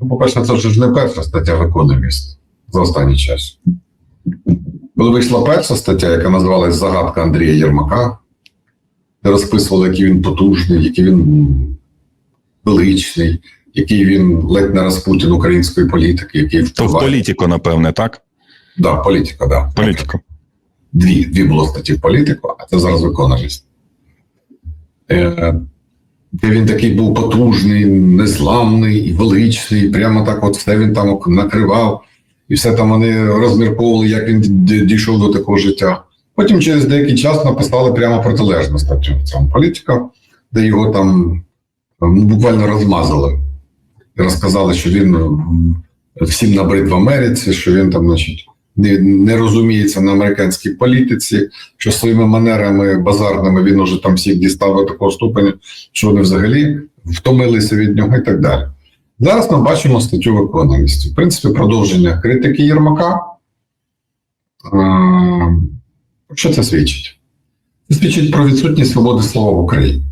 Ну, По-перше, це вже ж не перша стаття в економіст за останній час. Коли вийшла перша стаття, яка називалась Загадка Андрія Єрмака, де розписували, який він потужний, який він величний, який він ледь не Распутін української політики, який То в політику, напевне, так? Да, політика, да. Політику. Дві, дві було статті в політику, а це зараз виконавість. Е, де він такий був потужний, незламний і величний, прямо так от все він там накривав, і все там вони розмірковували, як він дійшов до такого життя. Потім через деякий час написали прямо протилежну статтю цьому політика, де його там ну, буквально розмазали. І розказали, що він всім набрид в Америці, що він там, значить, не, не розуміється на американській політиці, що своїми манерами базарними він уже там всіх дістав до такого ступеня, що вони взагалі втомилися від нього і так далі. Зараз ми бачимо статтю в економісті. В принципі, продовження критики Єрмака. Що це свідчить? Це свідчить про відсутність свободи слова в Україні.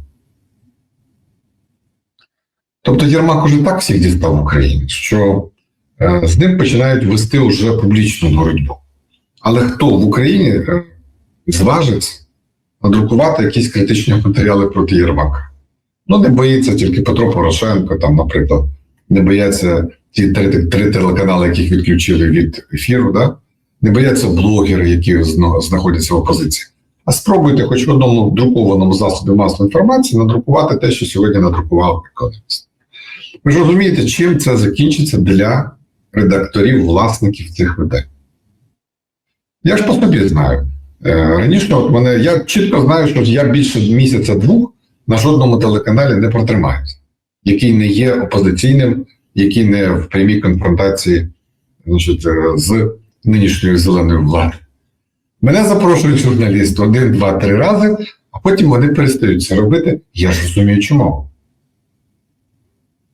Тобто Єрмак уже так всіх дістав в Україні, що з ним починають вести вже публічну боротьбу. Але хто в Україні е, зважиться надрукувати якісь критичні матеріали проти Єрмака? Ну, не боїться тільки Петро Порошенко, там, наприклад, не бояться ті три, три телеканали, яких відключили від ефіру, да? не бояться блогери, які знаходяться в опозиції. А спробуйте хоч в одному друкованому засобі масової інформації надрукувати те, що сьогодні надрукував економіст. Ви ж розумієте, чим це закінчиться для редакторів, власників цих видань. Я ж по собі знаю. Е, Раніше от мене, я чітко знаю, що я більше місяця-двох на жодному телеканалі не протримаюся, який не є опозиційним, який не в прямій конфронтації значить, е, з нинішньою зеленою владою. Мене запрошують журналісти один, два, три рази, а потім вони перестають це робити. Я ж розумію, чому.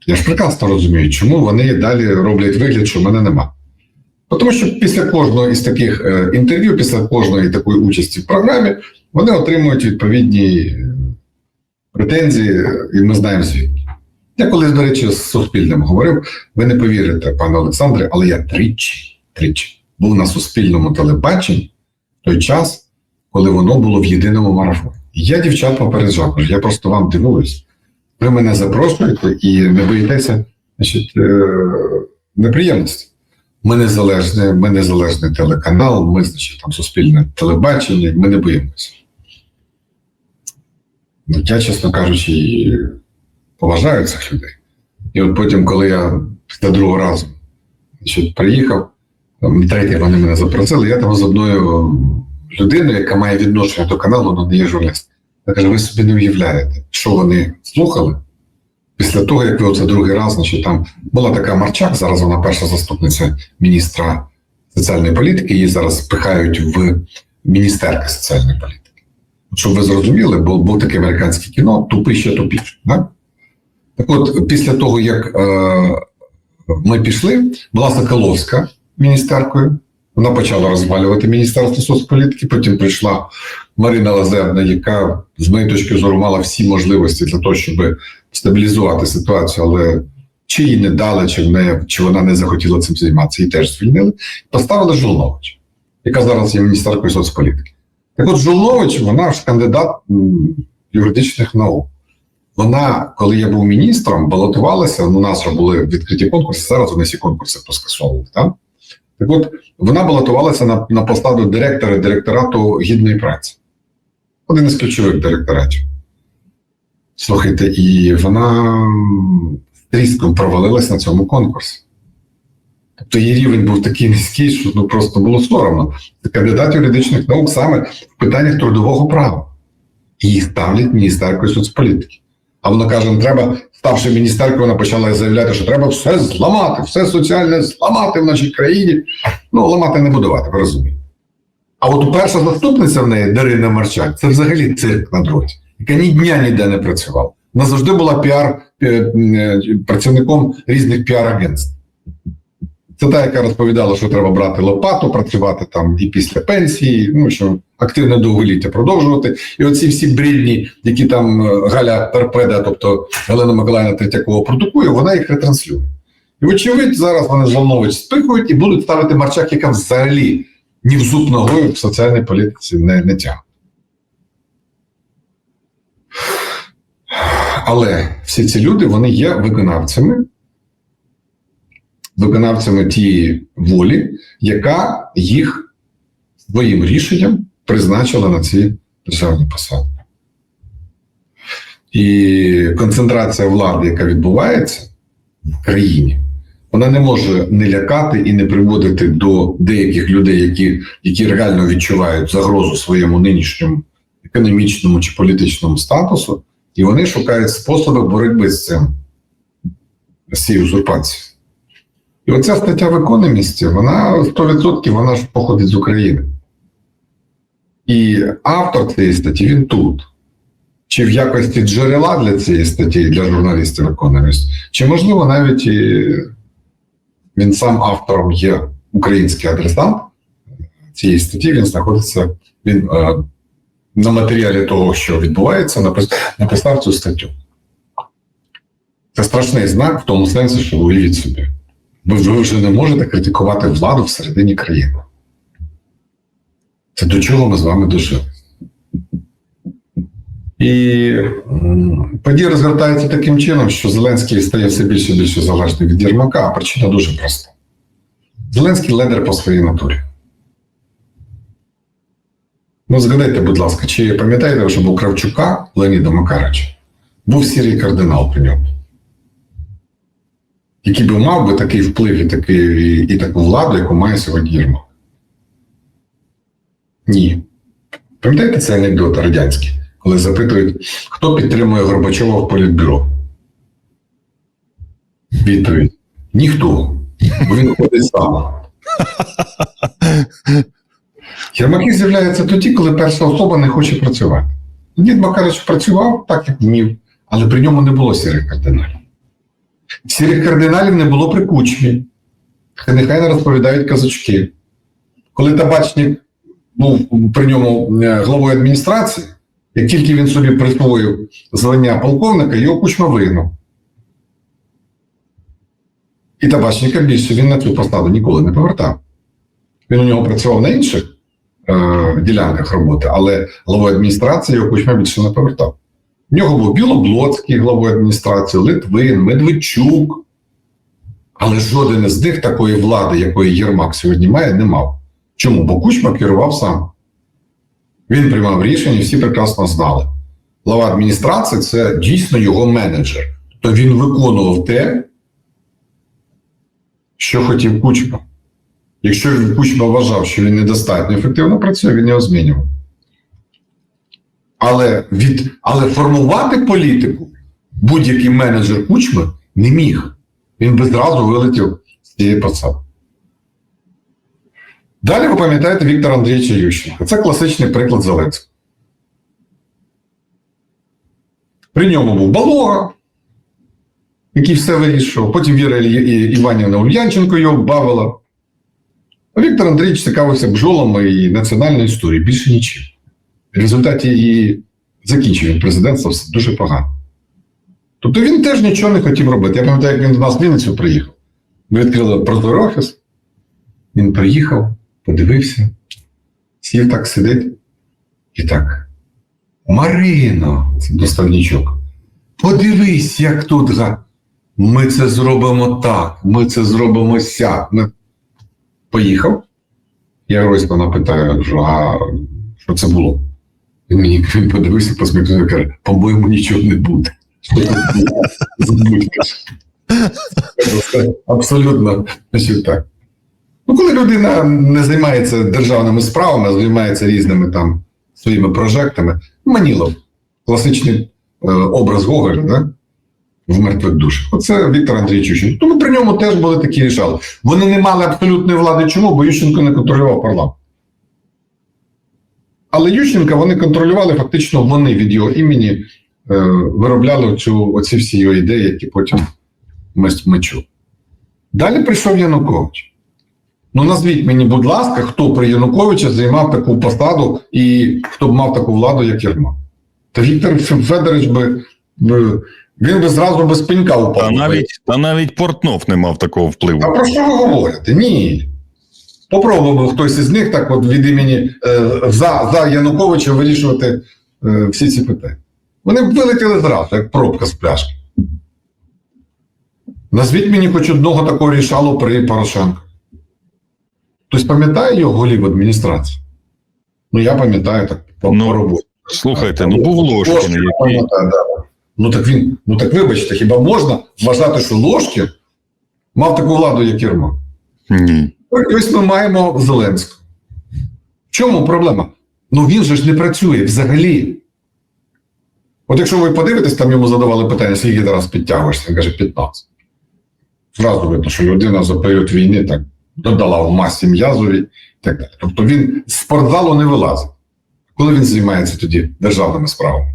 Я ж прекрасно розумію, чому вони далі роблять вигляд, що мене нема. Тому що після кожного із таких е, інтерв'ю, після кожної такої участі в програмі, вони отримують відповідні е, претензії, і ми знаємо звідки. Я колись, до речі, з Суспільним говорив, ви не повірите, пане Олександре, але я тричі, тричі був на суспільному телебаченні в той час, коли воно було в єдиному марафоні. Я дівчат попереджав, я просто вам дивуюсь. Ви мене запрошуєте і не боїтеся значить, е, неприємності. Ми незалежний, ми незалежний телеканал, ми, значить, там суспільне телебачення, ми не боїмося. Ну, я, чесно кажучи, поважаю цих людей. І от потім, коли я після другого разу значить, приїхав, третій вони мене запросили, я там з одною людиною, яка має відношення до каналу, але не є журналіст. Я кажу, ви собі не уявляєте, що вони слухали після того, як ви оце другий раз, значить, там була така Марчак, зараз вона перша заступниця міністра соціальної політики, її зараз пихають в міністерки соціальної політики. Щоб ви зрозуміли, бо був таке американське кіно тупий ще тупіше. Да? Так от, після того, як е, ми пішли, була Соколовська міністеркою. Вона почала розвалювати Міністерство соцполітики, потім прийшла Марина Лазерна, яка, з моєї точки зору, мала всі можливості для того, щоб стабілізувати ситуацію, але чи їй не дали, чи, не, чи вона не захотіла цим займатися, її теж звільнили. Поставили Жолнович, яка зараз є міністеркою соцполітики. Так от Жолнович, вона ж кандидат юридичних наук. Вона, коли я був міністром, балотувалася. У нас були відкриті конкурси. Зараз вони всі конкурси поскасовували. Так? От вона балотувалася на, на посаду директора директорату гідної праці. Один із ключових директоратів. Слухайте, і вона тріском провалилась на цьому конкурсі. Тобто її рівень був такий низький, що ну просто було соромно. Кандидат юридичних наук саме в питаннях трудового права. Її ставлять міністеркою соцполітики. А вона каже: не треба, ставши міністеркою, вона почала заявляти, що треба все зламати, все соціальне зламати в нашій країні. Ну, ламати не будувати, ви розумієте. А от перша заступниця в неї, Дарина Марчак, це взагалі цирк на дроті, яка ні дня ніде не працювала. Вона завжди була піар е, е, працівником різних піар-агентств. Це та, яка розповідала, що треба брати лопату, працювати там і після пенсії, ну що активне довголіття продовжувати. І оці всі брідні, які там е, Галя Торпеда, тобто Галина Миколаївна Третьякова продукує, вона їх ретранслює. І вочевидь, зараз вони Жолнович спихують і будуть ставити Марчак, яка взагалі ні в зуб ногою в соціальній політиці не, не тягне. Але всі ці люди вони є виконавцями, виконавцями тієї волі, яка їх своїм рішенням призначила на ці державні посади. І концентрація влади, яка відбувається в країні, вона не може не лякати і не приводити до деяких людей, які, які реально відчувають загрозу своєму нинішньому економічному чи політичному статусу, і вони шукають способи боротьби з цим з цією узурпацією. І оця стаття в економісті, вона 100% вона ж походить з України. І автор цієї статті він тут. Чи в якості джерела для цієї статті, для журналістів економіст, чи, можливо, навіть і він сам автором є український адресант цієї статті, він знаходиться він, е, на матеріалі того, що відбувається, напис, написав цю статтю. Це страшний знак в тому сенсі, що уявіть собі. Ви, вже не можете критикувати владу всередині країни. Це до чого ми з вами дожили. І події розгортаються таким чином, що Зеленський стає все більше і більше залежний від Єрмака, а причина дуже проста. Зеленський ледер по своїй натурі. Ну, згадайте, будь ласка, чи пам'ятаєте, що був Кравчука Леоніда Макарича? Був сірий кардинал при ньому, який би мав би такий вплив і, такий, і, таку владу, яку має сьогодні Єрмак. Ні. Пам'ятаєте цей анекдот радянський, коли запитують, хто підтримує Горбачова в політбюро? Відповідь: ніхто. Бо він ходить сам. Єрмаки з'являються тоді, коли перша особа не хоче працювати. Дід Макарич працював так, як вмів, але при ньому не було сірих кардиналів. Сірих кардиналів не було при кучмі. Нехай не розповідають казачки. Коли табачник був при ньому е, главою адміністрації, як тільки він собі присвоїв звання полковника, його кучма вигнав. І табачника більше він на цю посаду ніколи не повертав. Він у нього працював на інших е, ділянках роботи, але главою адміністрації його кучма більше не повертав. В нього був Білоблоцький главою адміністрації, Литвин, Медведчук. Але жоден із них такої влади, якої Єрмак сьогодні має, не мав. Чому? Бо Кучма керував сам. Він приймав рішення, всі прекрасно знали. Глава адміністрації це дійсно його менеджер. Тобто він виконував те, що хотів Кучма. Якщо Кучма вважав, що він недостатньо ефективно працює, він його змінював. Але, від, але формувати політику будь-який менеджер Кучми не міг. Він би зразу вилетів з цієї посади. Далі ви пам'ятаєте Віктора Андрійовича Ющенка. Це класичний приклад Зеленського. При ньому був Балога, який все вирішував. Потім Віра Іванівна Ульянченко його бавила. А Віктор Андрійович цікавився бджолами і національною історією, більше нічим. В результаті і закінчив він президентство дуже погано. Тобто він теж нічого не хотів робити. Я пам'ятаю, як він до нас в Вінницю приїхав. Ми відкрили прозорий офіс. Він приїхав, подивився, сів так сидить і так. Марино, це доставничок. Подивись, як тут га. Ми це зробимо так, ми це зробимо сяк. Ми... Поїхав. Я Гройсмана питаю, а що це було? Він мені він подивився, посміхнувся і каже, по-моєму, нічого не буде. Абсолютно так. Ну, коли людина не займається державними справами, а займається різними там своїми прожектами, Манілов, класичний е, образ Гоголя, да? в мертвих душах. Оце Віктор Андрійович Ющенко. Тому при ньому теж були такі рішали. Вони не мали абсолютної влади. Чому? Бо Ющенко не контролював парламент. Але Ющенка вони контролювали, фактично вони від його імені е, виробляли оцю, оці всі його ідеї, які потім ми, ми чули. Далі прийшов Янукович. Ну, назвіть мені, будь ласка, хто при Януковича займав таку посаду і хто б мав таку владу, як Єрмак. Та Віктор Федорович би, би Він би зразу без пенька упав. Та навіть, та навіть Портнов не мав такого впливу. А про що ви говорите? Ні. Попробував хтось із них так от від імені е, за, за Януковича вирішувати е, всі ці питання. Вони б вилетіли зразу, як пробка з пляшки. Назвіть мені хоч одного такого рішалу при Порошенко. Хтось пам'ятає його голів адміністрації? Ну, я пам'ятаю так по, Ну, по роботі. Слухайте, ну був Ложкін, Ложкін, який. Ну так він, ну так вибачте, хіба можна вважати, що Ложкін мав таку владу, як Єрмак? ні. І ось ми маємо Зеленського. В чому проблема? Ну він же ж не працює взагалі. От якщо ви подивитесь, там йому задавали питання, скільки ти раз підтягуєшся, він каже 15. Зразу видно, що людина за період війни так додала в масі м'язові і так далі. Тобто він з спортзалу не вилазить. Коли він займається тоді державними справами?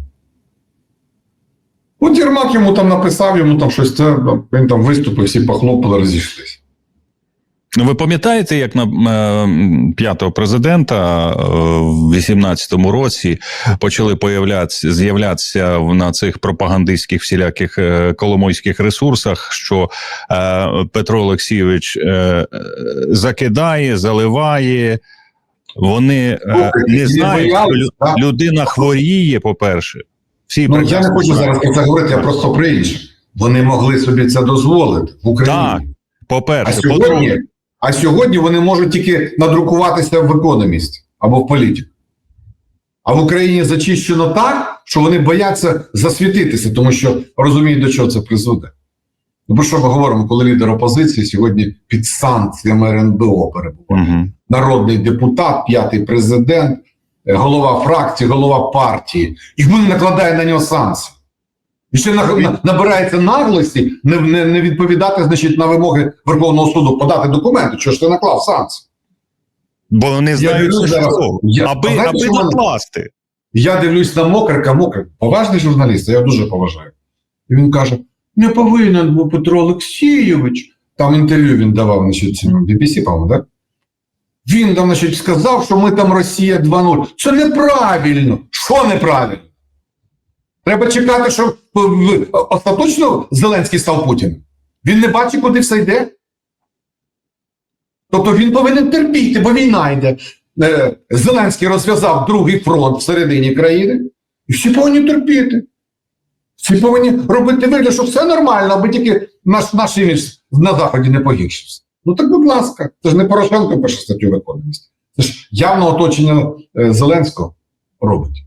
От Єрмак йому там написав, йому там щось це, він там виступив, всі похлопали, розійшлися. Ну, ви пам'ятаєте, як на е, п'ятого президента е, в 18-му році почали появлятися, з'являтися на цих пропагандистських всіляких е, коломойських ресурсах, що е, Петро Олексійович закидає, заливає. Вони е, не знають, що боялись, людина хворіє, по-перше. Всі Ну, я не хочу зараз про це говорити, я просто про інше. Вони могли собі це дозволити в Україні. Так, По-перше, сьогодні, по-друге, а сьогодні вони можуть тільки надрукуватися в економісті або в політику. А в Україні зачищено так, що вони бояться засвітитися, тому що розуміють, до чого це призведе. Ну, про що ми говоримо, коли лідер опозиції сьогодні під санкціями РНБО перебуває? Угу. народний депутат, п'ятий президент, е, голова фракції, голова партії, і він накладає на нього санкції. І ще на, на- набирається наглості не, не, не відповідати значить, на вимоги Верховного суду подати документи. Чого ж ти наклав санкції? Бо вони знають, зараз. що. Я- аби, аби що накласти. Я дивлюсь на Мокрика, Мокрик, поважний журналіст, я дуже поважаю. І він каже: не повинен був Петро Олексійович. Там інтерв'ю він давав, значить, BBC, по-моєму, так? Він там, значить, сказав, що ми там Росія 2.0. Це неправильно. Що неправильно? Треба чекати, що е, остаточно Зеленський став Путіним. Він не бачить, куди все йде. Тобто він повинен терпіти, бо війна йде. Е, Зеленський розв'язав другий фронт всередині країни, і всі повинні терпіти. Всі повинні робити вигляд, що все нормально, аби тільки наш, наш імідж на Заході не погіршився. Ну так, будь ласка, це ж не Порошенко пише статтю в економісті. Це ж явно оточення е, Зеленського робить.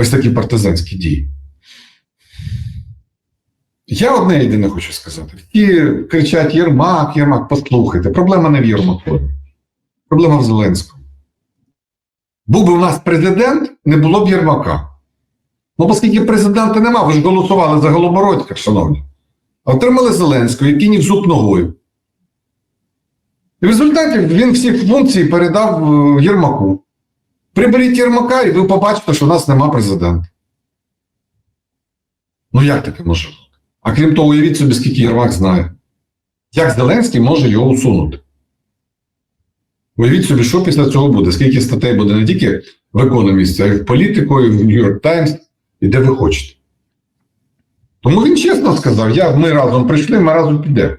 Ось такі партизанські дії. Я одне єдине хочу сказати. Всі кричать Єрмак, Єрмак, послухайте. Проблема не в Єрмаку. Проблема в Зеленському. Був би у нас президент, не було б Єрмака. Ну, оскільки президента нема, ви ж голосували за Голобородька, шановні. А отримали Зеленського, який ні зуб ногою. І в результаті він всі функції передав е, Єрмаку. Приберіть Єрмака, і ви побачите, що у нас нема президента. Ну як таке може бути? А крім того, уявіть собі, скільки Єрмак знає. Як Зеленський може його усунути? Уявіть собі, що після цього буде, скільки статей буде не тільки в економісті, а й в політику, і в Нью-Йорк Таймс, і де ви хочете. Тому він чесно сказав: я, ми разом прийшли, ми разом підемо.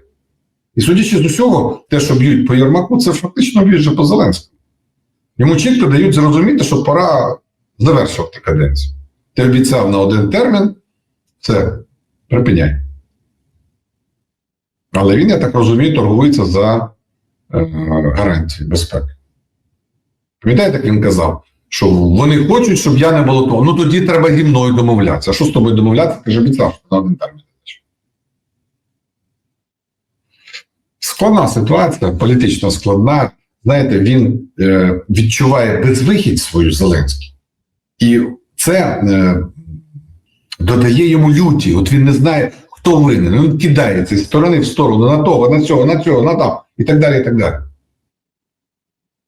І судячи з усього, те, що б'ють по Єрмаку, це фактично б'ють же по Зеленському. Йому чітко дають зрозуміти, що пора завершувати каденцію. Ти обіцяв на один термін, це припиняй. Але він, я так розумію, торгується за е, гарантії безпеки. Пам'ятаєте, як він казав, що вони хочуть, щоб я не балотував. Ну тоді треба зі мною домовлятися. А що з тобою домовлятися? Ти ж обіцяв, що на один термін. Складна ситуація, політично складна. Знаєте, він е, відчуває безвихідь свою Зеленський. І це е, додає йому люті. От він не знає, хто винен. Він кидається з сторони в сторону, на того, на цього, на цього, на там, і так далі. і так далі.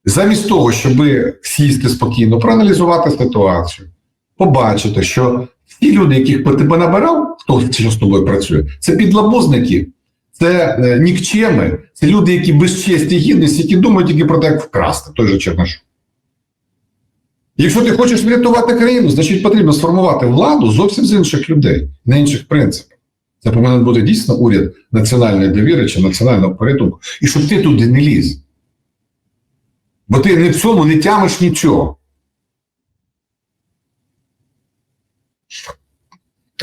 Замість того, щоб сісти спокійно, проаналізувати ситуацію, побачити, що ті люди, яких ти понабирав, хто що з тобою працює, це підлабузники, це е, нікчеми, це люди, які без честі і гідності, які думають тільки про те, як вкрасти той же Чернашов. Якщо ти хочеш врятувати країну, значить потрібно сформувати владу зовсім з інших людей, на інших принципах. Це повинен бути дійсно уряд національної довіри чи національного порятунку. І щоб ти туди не ліз. Бо ти не в цьому не тямиш нічого.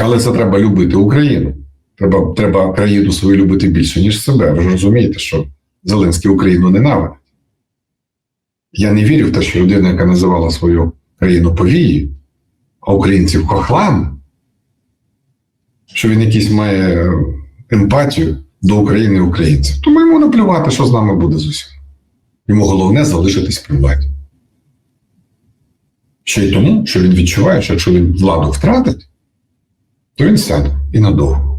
Але це треба любити Україну. Треба, треба країну свою любити більше, ніж себе. Ви ж розумієте, що Зеленський Україну ненавидить. Я не вірю в те, що людина, яка називала свою країну повії, а українців хохлами, що він якийсь має емпатію до України і українців. Тому йому наплювати, що з нами буде з усім. Йому головне залишитись при владі. Ще й тому, що він відчуває, що якщо він владу втратить, то він сяде і надовго.